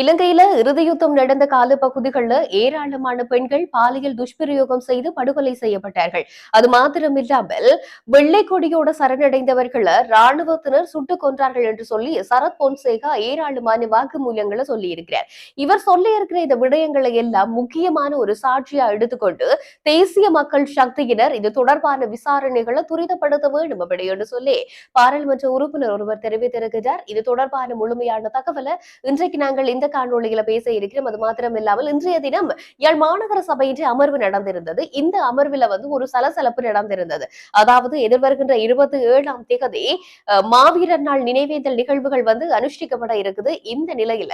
இலங்கையில இறுதியுத்தம் நடந்த கால பகுதிகளில் ஏராளமான பெண்கள் பாலியல் துஷ்பிரயோகம் செய்து படுகொலை செய்யப்பட்டார்கள். அது மாத்திரமில்லாமல் வெள்ளை கொடியோட சரணடைந்தவர்களை ராணுவத்தினர் சுட்டுக் கொன்றார்கள் என்று சொல்லி சரத் பொன்சேகா ஏராளமான வாக்குமூலங்களை சொல்லி இருக்கிறார் இவர் சொல்லி இருக்கிற இந்த விடயங்களை எல்லாம் முக்கியமான ஒரு சாட்சியா எடுத்துக்கொண்டு தேசிய மக்கள் சக்தியினர் இது தொடர்பான விசாரணைகளை துரிதப்படுத்த வேண்டும் அப்படி என்று சொல்லி பாராளுமன்ற உறுப்பினர் ஒருவர் தெரிவித்திருக்கிறார். இது தொடர்பான முழுமையான தகவலை இன்றைக்கு நாங்கள் இந்த காணொளியில பேச இருக்கிறோம் அது மாத்திரம் இல்லாமல் இன்றைய தினம் யாழ் மாநகர சபையின் அமர்வு நடந்திருந்தது. இந்த அமர்வுல வந்து ஒரு சலசலப்பு நடந்திருந்தது. அதாவது எதிர்வருகின்ற இருபத்தி ஏழாம் தேதி மாவீரர் நாள் நினைவேந்தல் நிகழ்வுகள் வந்து அனுஷ்டிக்கப்பட இருக்குது. இந்த நிலையில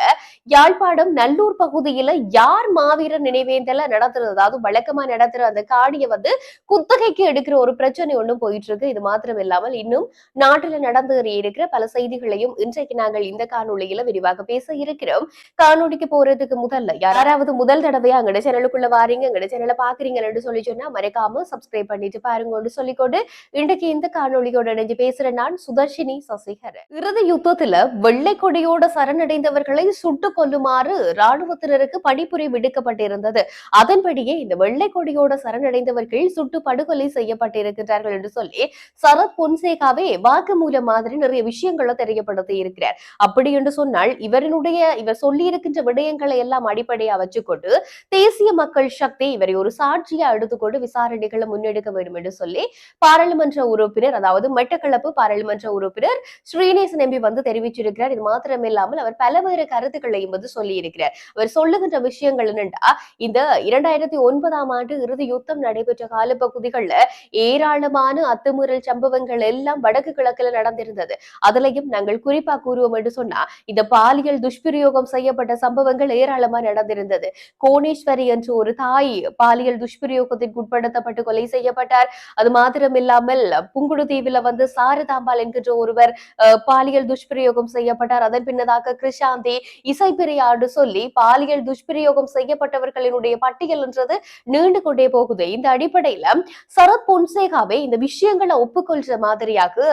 யாழ்ப்பாணம் நல்லூர் பகுதியில யார் மாவீரர் நினைவேந்தல நடத்துறது? அதாவது வழக்கமா நடத்துற அந்த காணியை வந்து குத்தகைக்கு எடுக்கிற ஒரு பிரச்சனை ஒண்ணும் போயிட்டு இருக்கு இது மாத்திரம் இல்லாமல் இன்னும் நாட்டில் நடந்து இருக்கிற பல செய்திகளையும் இன்றைக்கு நாங்கள் இந்த காணொலியில விரிவாக பேச இருக்கிறோம். காணொலிக்கு போறதுக்கு முதல்ல யாராவது முதல் தடவையா எங்கட சேனலுக்குள்ள வாரீங்க எங்கட சேனலை பாக்குறீங்கன்னு சொல்லி சொன்னா மறக்காம சப்ஸ்கிரைப் பண்ணிட்டு பாருங்கன்னு சொல்லிக்கொண்டு இன்றைக்கு இந்த காணொலியோட இணைஞ்சு பேசுற நான் சுதர்ஷினி சசிகரன். இறுதி யுத்தத்துல வெள்ளை கொடியோட சரணடைந்தவர்களை சுட்டு கொல்லுமாறு ராணுவத்தினருக்கு பணிபுரி விடுக்கப்பட்டிருந்தது. அதன்படியே இந்த வெள்ளை கொடியோட சரணடைந்தவர்கள் சுட்டு படுகொலை செய்யப்பட்டிருக்கிறார்கள் என்று சொல்லி சரத் பொன்சேகாவே வாக்குமூலம் மாதிரி நிறைய விஷயங்களை தெரியப்படுத்தி இருக்கிறார் அப்படி என்று சொன்னால் இவரினுடைய இவர் சொல்லி இருக்கின்ற விடயங்களை எல்லாம் அடிப்படையா வச்சுக்கொண்டு தேசிய மக்கள் சக்தி இவரை ஒரு சாட்சியா எடுத்துக்கொண்டு விசாரணைகளை முன்னெடுக்க வேண்டும் என்று சொல்லி பாராளுமன்ற உறுப்பினர் அதாவது மெட்டக்களப்பு பாராளுமன்ற உறுப்பினர் ஸ்ரீநேசன் எம்பி வந்து தெரிவிச்சிருக்கிறார். இது மாத்திரமில்லாமல் அவர் பலவேறு கருத்துக்களையும் வந்து சொல்லி இருக்கிறார் அவர் சொல்லுகின்ற விஷயங்கள் என்னண்டா இந்த இரண்டாயிரத்தி ஒன்பதாம் ஆண்டு இறுதி யுத்தம் நடைபெற்ற காலப்பகுதிகள்ல ஏராளமான அத்துமீறல் சம்பவங்கள் எல்லாம் வடக்கு கிழக்குல நடந்திருந்தது. அதுலயும் நாங்கள் குறிப்பா கூறுவோம் என்று சொன்னா இந்த பாலியல் துஷ்பிரயோகம் செய்யப்பட்ட சம்பவங்கள் ஏராளமா நடந்திருந்தது. கோணேஸ்வரி என்ற ஒரு தாய் பாலியல் துஷ்பிரயோகத்திற்கு உட்படுத்தப்பட்டு கொலை செய்யப்பட்டார். அது மாத்திரம் இல்லாமல் வந்து சாரதாம்பாள் என்கின்ற ஒருவர் பாலியல் துஷ்பிரயோகம் செய்யப்பட்டார். அதன் பின்னதாக கிருஷாந்தி இசைப்பிரியாடு சொல்லி பாலியல் துஷ்பிரயோகம் செய்யப்பட்டவர்களினுடைய பட்டியல் என்றது நீண்டு கொண்டே போகுது. இந்த அடிப்படையில சரத் பொன்சேகாவே இந்த விஷயங்களை ஒப்புக்கொள்ற மாதிரியாக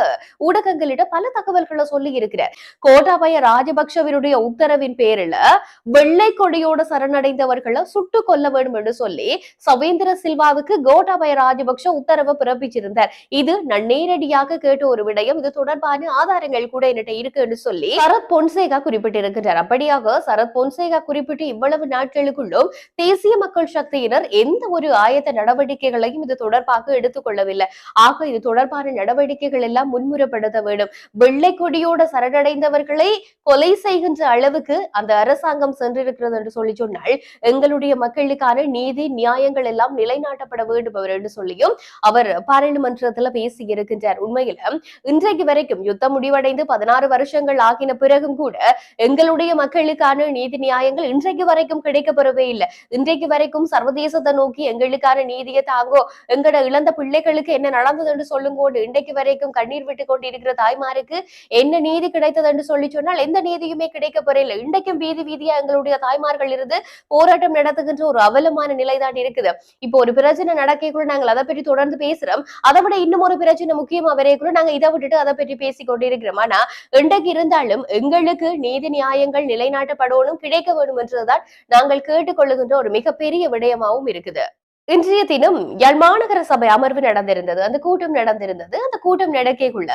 ஊடகங்களிடம் பல தகவல்களை சொல்லி இருக்கிறார். கோட்டாபய ராஜபக்சவினுடைய உத்தரவின் பேரில் வெள்ளை கொடியோட சரணடைந்தவர்களை சுட்டு கொல்ல வேண்டும் என்று சொல்லி சவேந்திர சில்வாவுக்கு கோட்டாபய ராஜபக்ஷ உத்தரவு பிறப்பிச்சிருந்தார். இது நான் நேரடியாக கேட்ட ஒரு விடயம். இது தொடர்பான ஆதாரங்கள் கூட என்கிட்ட இருக்கு என்று சொல்லி சரத் பொன்சேகா குறிப்பிட்டிருக்கிறார். அப்படியாக சரத் பொன்சேகா குறிப்பிட்டு இவ்வளவு நாட்களுக்குள்ளும் தேசிய மக்கள் சக்தியினர் எந்த ஒரு ஆயத்த நடவடிக்கைகளையும் இது தொடர்பாக எடுத்துக்கொள்ளவில்லை. ஆக இது தொடர்பான நடவடிக்கைகள் எல்லாம் முன்முறப்படுத்த வேண்டும். வெள்ளை கொடியோட சரணடைந்தவர்களை கொலை செய்கின்ற அளவுக்கு அந்த அரசாங்கம் சென்றிருக்கிறது என்று சொல்லி சொன்னால் எங்களுடைய மக்களுக்கான நீதி நியாயங்கள் எல்லாம் நிலைநாட்டப்பட வேண்டும் அவர் என்று சொல்லியும் அவர் பாராளுமன்றத்துல பேசி இருக்கின்றார் உண்மையில இன்றைக்கு வரைக்கும் யுத்தம் முடிவடைந்து பதினாறு வருஷங்கள் ஆகின பிறகும் கூட எங்களுடைய மக்களுக்கான நீதி நியாயங்கள் இன்றைக்கு வரைக்கும் கிடைக்கப்பெறவே இல்லை. இன்றைக்கு வரைக்கும் சர்வதேசத்தை நோக்கி எங்களுக்கான நீதியை தாங்கோ எங்கட இழந்த பிள்ளைகளுக்கு என்ன நடந்தது என்று சொல்லுங்கோண்டு இன்றைக்கு வரைக்கும் கண்ணீர் விட்டு கொண்டிருக்கிற தாய்மாருக்கு என்ன நீதி கிடைத்தது என்று சொல்லி சொன்னால் எந்த நீதியுமே கிடைக்க இன்றைக்கு வரைக்கும் வீதி வீதியா எங்களுடைய தாய்மார்கள் இருந்து போராட்டம் நடத்துகின்ற ஒரு அவலமான நிலைதான் இருக்குது. இப்போ ஒரு பிரச்சனை நடக்கக்குள்ள நாங்கள் அதை பற்றி தொடர்ந்து பேசுறோம். அதை விட இன்னும் ஒரு பிரச்சனை முக்கியமா கூட நாங்க இதை விட்டுட்டு அதை பற்றி பேசிக் கொண்டிருக்கிறோம். ஆனா இன்றைக்கு இருந்தாலும் எங்களுக்கு நீதி நியாயங்கள் நிலைநாட்டப்படணும் கிடைக்க வேண்டும் என்றுதான் நாங்கள் கேட்டுக்கொள்ளுகின்ற ஒரு மிகப்பெரிய விடயமாவும் இருக்குது. இன்றைய தினம் யாழ் மாநகர சபை அமர்வு நடந்திருந்தது. அந்த கூட்டம் நடந்திருந்தது. அந்த கூட்டம் நடக்கைக்குள்ள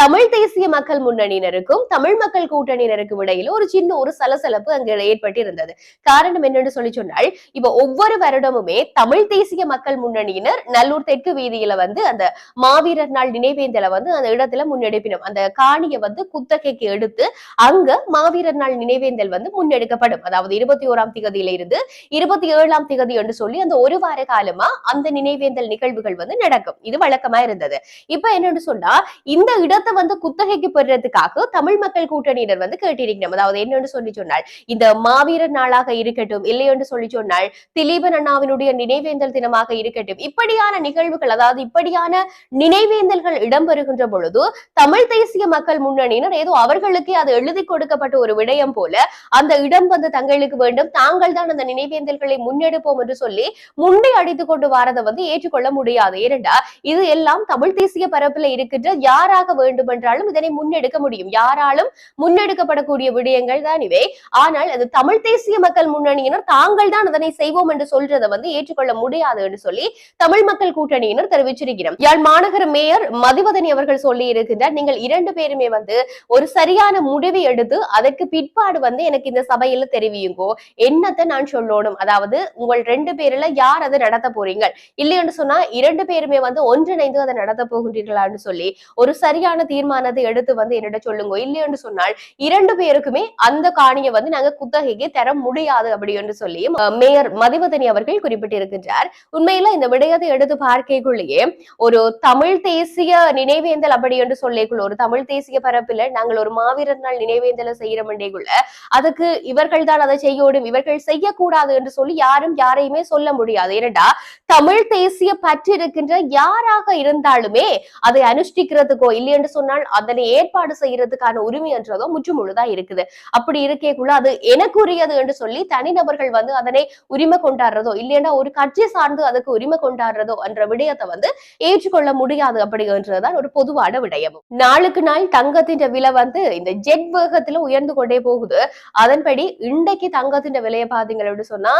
தமிழ் தேசிய மக்கள் முன்னணியினருக்கும் தமிழ் மக்கள் கூட்டணியினருக்கும் இடையில ஒரு சின்ன ஒரு சலசலப்பு அங்கு ஏற்பட்டிருந்தது. காரணம் என்னன்னு சொல்லி சொன்னால் இப்ப ஒவ்வொரு வருடமுமே தமிழ் தேசிய மக்கள் முன்னணியினர் நல்லூர் தெற்கு வீதியில வந்து அந்த மாவீரர் நாள் நினைவேந்தல வந்து அந்த இடத்துல முன்னெடுப்பினோம். அந்த காணியை வந்து குத்தகைக்கு எடுத்து அங்க மாவீரர் நாள் நினைவேந்தல் வந்து முன்னெடுக்கப்படும். அதாவது இருபத்தி ஓராம் திகதியில இருந்து இருபத்தி ஏழாம் திகதி என்று சொல்லி அந்த ஒரு வார காலமா அந்த நினைவேந்தல் நிகழ்வுகள் வந்து நடக்கும். இது வழக்கமா இருந்தது. இப்ப என்னன்னு சொன்னா இந்த இடத்தை வந்து குத்தகைக்கு பெறுறதுக்காக தமிழ் மக்கள் கூட்டணியினர் வந்து கேட்டிருக்கிறோம் அதாவது என்னன்னு சொல்லி சொன்னால் இந்த மாவீரர் நாளாக இருக்கட்டும் இல்லை என்று சொல்லி சொன்னால் திலீபன் அண்ணாவினுடைய நினைவேந்தல் தினமாக இருக்கட்டும் இப்படியான நிகழ்வுகள் அதாவது இப்படியான நினைவேந்தல்கள் இடம்பெறுகின்ற பொழுது தமிழ் தேசிய மக்கள் முன்னணியினர் ஏதோ அவர்களுக்கே அது எழுதி கொடுக்கப்பட்ட ஒரு விடயம் போல அந்த இடம் வந்து தங்களுக்கு வேண்டும். தாங்கள் தான் அந்த நினைவேந்தல்களை முன்னெடுப்போம் என்று சொல்லி முந்தைய அடித்துக் கொண்டு வரதை வந்து ஏற்றுக்கொள்ள முடியாது. ஏனென்றா இது எல்லாம் தமிழ் தேசிய பரப்புல இருக்கின்ற யாராக வேண்டுமென்றாலும் இதனை முன்னெடுக்க முடியும். யாராலும் முன்னெடுக்கப்படக்கூடிய விடயங்கள் தான் இவை. ஆனால் அது தமிழ் தேசிய மக்கள் முன்னணியினர் தாங்கள் தான் அதனை செய்வோம் என்று சொல்றதை வந்து ஏற்றுக்கொள்ள முடியாது என்று சொல்லி தமிழ் மக்கள் கூட்டணியினர் தெரிவிச்சிருக்கிறோம். யாழ் மாநகர மேயர் மதிவதனி அவர்கள் சொல்லி இருக்கின்றார் நீங்கள் இரண்டு பேருமே வந்து ஒரு சரியான முடிவை எடுத்து அதற்கு பிற்பாடு வந்து எனக்கு இந்த சபையில தெரிவியுங்கோ. என்னத்தை நான் சொல்லணும்? அதாவது உங்கள் ரெண்டு பேர்ல யார் அதை நடத்த போறீங்க. இல்லைன்னு சொன்னா இரண்டு பேருமே வந்து ஒன்றிணைந்து அதை நடத்த போகின்றீர்களான்னு சொல்லி ஒரு சரியான தீர்மானத்தை எடுத்து வந்து என்னிட சொல்லுங்க. இல்லையென்று சொன்னால் இரண்டு பேருக்குமே அந்த காணியை வந்து நாங்க குத்தகைக்கு தர முடியாது அப்படி என்று சொல்லி மேயர் மதிவதனி அவர்கள் குறிப்பிட்டிருக்கின்றார். உண்மையில இந்த விடயத்தை எடுத்து பார்க்கைக்குள்ளேயே ஒரு தமிழ் தேசிய நினைவேந்தல் அப்படி என்று சொல்லிக்குள்ள ஒரு தமிழ் தேசிய பரப்பில் நாங்கள் ஒரு மாவீரர் நாள் நினைவேந்தலை செய்யற மண்டேக்குள்ள அதுக்கு இவர்கள் தான் அதை செய்யோடும் இவர்கள் செய்யக்கூடாது என்று சொல்லி யாரும் யாரையுமே சொல்ல முடியாது. ஏன்னா ஏனடா தமிழ் தேசிய பற்று இருக்கின்ற யாராக இருந்தாலுமே அதை அனுஷ்டிக்கிறதுக்கோ இல்லையென்று சொன்னால் அதனை ஏற்பாடு செய்யறதுக்கான உரிமை என்றதோ முற்றுமுழுதா இருக்குது. அப்படி இருக்கேக்குள்ள அது எனக்குரியது என்று சொல்லி தனிநபர்கள் வந்து அதனை உரிமை கொண்டாடுறதோ இல்லைன்னா ஒரு கட்சி சார்ந்து அதுக்கு உரிமை கொண்டாடுறதோ என்ற விடயத்தை வந்து ஏற்றுக்கொள்ள முடியாது அப்படின்றதுதான் ஒரு பொதுவான விடயம். நாளுக்கு நாள் தங்கத்தின் விலை வந்து இந்த ஜெட் வேகத்துல உயர்ந்து கொண்டே போகுது. அதன்படி இன்றைக்கு தங்கத்தின் விலையை பாத்தீங்க அப்படின்னு சொன்னா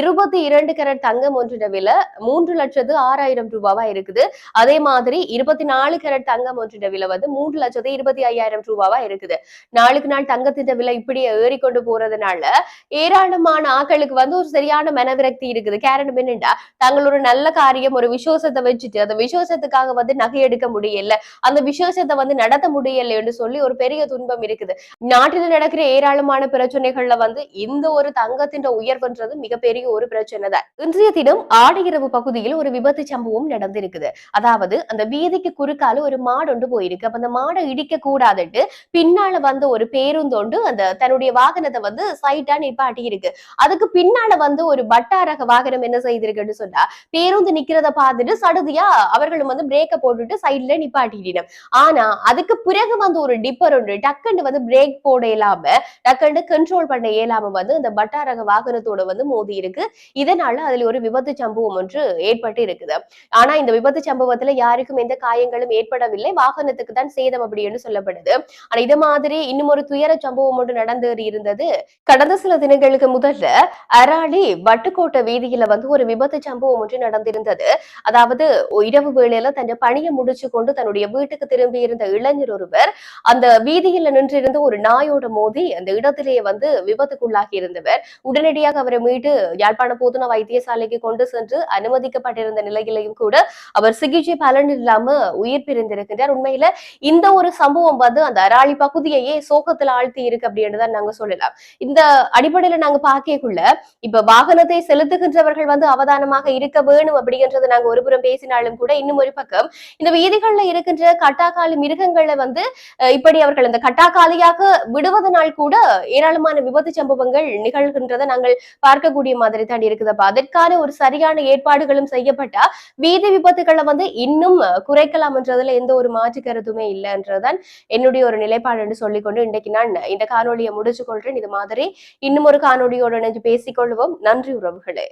இருபத்தி இரண்டு கரட் தங்கம் ஒன்று ஒன்றின் விலை மூன்று லட்சத்து ஆறாயிரம் ரூபாவா இருக்குது. அதே மாதிரி இருபத்தி நாலு கேரட் தங்கம் ஒன்றின் விலை வந்து மூன்று லட்சத்து இருபத்தி ஐயாயிரம் ரூபாவா இருக்குது. நாளுக்கு நாள் தங்கத்தின் விலை இப்படியே ஏறிக்கொண்டு போறதுனால ஏராளமான ஆட்களுக்கு வந்து ஒரு சரியான மனவிரக்தி இருக்குது. காரணம் என்னண்டா தங்களோட ஒரு நல்ல காரியம் ஒரு விசுவாசத்தை வச்சுட்டு அந்த விசுவாசத்துக்காக வந்து நகை எடுக்க முடியல அந்த விசுவாசத்தை வந்து நடத்த முடியல என்று சொல்லி ஒரு பெரிய துன்பம் இருக்குது. நாட்டில் நடக்கிற ஏராளமான பிரச்சனைகள்ல வந்து இந்த ஒரு தங்கத்தின் உயர்வுன்றது மிகப்பெரிய ஒரு பிரச்சனை தான் இன்றைய தினம் ஆடையிரவு பகுதியில் ஒரு விபத்து சம்பவம் நடந்திருக்குது. அதாவது அந்த வீதிக்கு குறுக்கால ஒரு மாடு ஒன்று போயிருக்கு. அப்ப அந்த மாடை இடிக்க கூடாதுட்டு பின்னால வந்து ஒரு பேருந்தொண்டு அந்த தன்னுடைய வாகனத்தை வந்து சைட்டா நிப்பாட்டி இருக்கு அதுக்கு பின்னால வந்து ஒரு பட்டாரக வாகனம் என்ன செய்திருக்குன்னு சொன்னா பேருந்து நிக்கிறத பார்த்துட்டு சடுதியா அவர்களும் வந்து பிரேக்க போட்டுட்டு சைட்ல நிப்பாட்டிட்டோம் ஆனா அதுக்கு பிறகு வந்து ஒரு டிப்பர் ஒன்று டக்குன்னு வந்து பிரேக் போட இயலாம டக்குன்னு கண்ட்ரோல் பண்ண இயலாம வந்து அந்த பட்டாரக வாகனத்தோட வந்து மோதி இருக்கு இதனால அதுல ஒரு விபத்து சம்பவம் ஒன்று ஏற்பட்டு இருக்குது. ஆனா இந்த விபத்து சம்பவத்துல யாருக்கும் எந்த காயங்களும் ஏற்படவில்லை. வாகனத்துக்கு தான் சேதம் அப்படின்னு சொல்லப்படுது. ஆனா இது மாதிரி இன்னும் ஒரு துயர சம்பவம் ஒன்று நடந்து இருந்தது. கடந்த சில தினங்களுக்கு முதல்ல அராளி வட்டுக்கோட்டை வீதியில வந்து ஒரு விபத்து சம்பவம் ஒன்று நடந்திருந்தது. அதாவது இரவு வேளையில தன் பணியை முடிச்சு கொண்டு தன்னுடைய வீட்டுக்கு திரும்பி இருந்த இளைஞர் ஒருவர் அந்த வீதியில நின்றிருந்த ஒரு நாயோட மோதி அந்த இடத்திலேயே வந்து விபத்துக்குள்ளாகி இருந்தவர். உடனடியாக அவரை மீட்டு யாழ்ப்பாண போதனா வைத்தியசாலைக்கு கொண்டு சென்று அனுமதிக்கப்பட்டிருந்த நிலையிலையும் கூட அவர் சிகிச்சை பலன் இல்லாம உயிர் பிரிந்திருக்கின்றார். உண்மையில இந்த ஒரு சம்பவம் வந்து அந்த அராளி பகுதியையே சோகத்துல ஆழ்த்தி இருக்கு அப்படின்னு தான் நாங்க சொல்லலாம். இந்த அடிப்படையில நாங்க பார்க்கக்குள்ள இப்ப வாகனத்தை செலுத்துகின்றவர்கள் வந்து அவதானமாக இருக்க வேணும் அப்படிங்கறத நாங்க ஒருபுறம் பேசினாலும் கூட இன்னும் ஒரு பக்கம் இந்த வீதிகள்ல இருக்கின்ற கட்டாக்காலி மிருகங்களை வந்து இப்படி அவர்கள் அந்த கட்டாக்காலியாக விடுவதனால் கூட ஏராளமான விபத்து சம்பவங்கள் நிகழ்கின்றதை நாங்கள் பார்க்கக்கூடிய மாதிரி தான் இருக்குதப்பா. அதற்கான ஒரு சரி சரியான ஏற்பாடுகளும் செய்யப்பட்டா வீதி விபத்துகளை வந்து இன்னும் குறைக்கலாம் என்றதுல எந்த ஒரு மாற்று கருத்துமே இல்லைன்றதுதான் என்னுடைய ஒரு நிலைப்பாடு என்று சொல்லிக்கொண்டு இன்றைக்கு நான் இந்த காணொலியை முடிச்சு கொள்றேன். இது மாதிரி இன்னும் ஒரு காணொலியோடு இணைஞ்சு பேசிக்கொள்வோம் நன்றி உறவுகளே.